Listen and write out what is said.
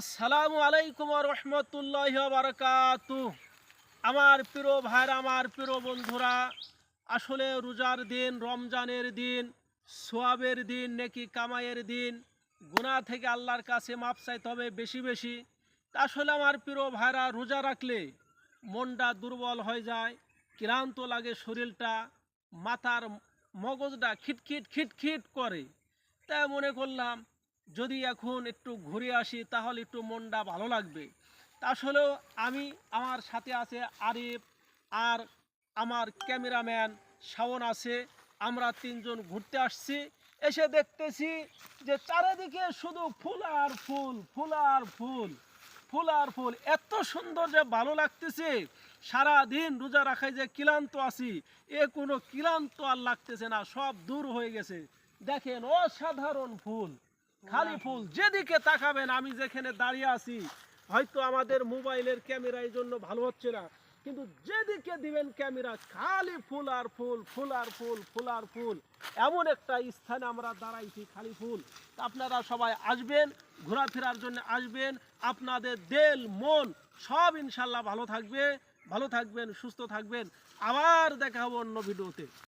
আসসালামু আলাইকুম রহমতুল্লাহ বারকাত আমার প্রিয় ভাইরা, আমার প্রিয় বন্ধুরা, আসলে রোজার দিন, রমজানের দিন, সোয়াবের দিন, নাকি কামাইয়ের দিন গুণা থেকে আল্লাহর কাছে মাপ চাইতে হবে বেশি বেশি। তা আসলে আমার প্রিয় ভাইরা, রোজা রাখলে মনটা দুর্বল হয়ে যায়, ক্লান্ত লাগে শরীরটা, মাথার মগজটা খিটখিট খিটখিট করে। তাই মনে করলাম যদি এখন একটু ঘুরে আসি, তাহলে একটু মনটা ভালো লাগবে। আসলেও আমি, আমার সাথে আছে আরিফ আর আমার ক্যামেরাম্যান শাওন আছে। আমরা তিনজন ঘুরতে আসছি। এসে দেখতেছি যে চারিদিকে শুধু ফুল আর ফুল ফুল আর ফুল ফুল আর ফুল। এত সুন্দর যে ভালো লাগতেছে। সারা দিন রোজা রাখায় যে ক্লান্ত আছি, এ কোনো ক্লান্ত আর লাগতেছে না, সব দূর হয়ে গেছে। দেখেন অসাধারণ ফুল। খালি ফুল যেদিকে তাকাবেন আমি যেখানে দাঁড়িয়ে আছি হয়তো আমাদের মোবাইলের ক্যামেরা এই জন্য ভালো হচ্ছে না। কিন্তু যেদিকে দিবেন ক্যামেরা খালি ফুল আর ফুল ফুল আর ফুল ফুল আর ফুল। এমন একটা স্থানে আমরা দাঁড়াইছি খালি ফুল। আপনারা সবাই আসবেন ঘোরাফেরার জন্য আসবেন আপনাদের দেল মন সব ইনশাল্লাহ ভালো থাকবে। ভালো থাকবেন সুস্থ থাকবেন। আবার দেখা হবে অন্য ভিডিওতে।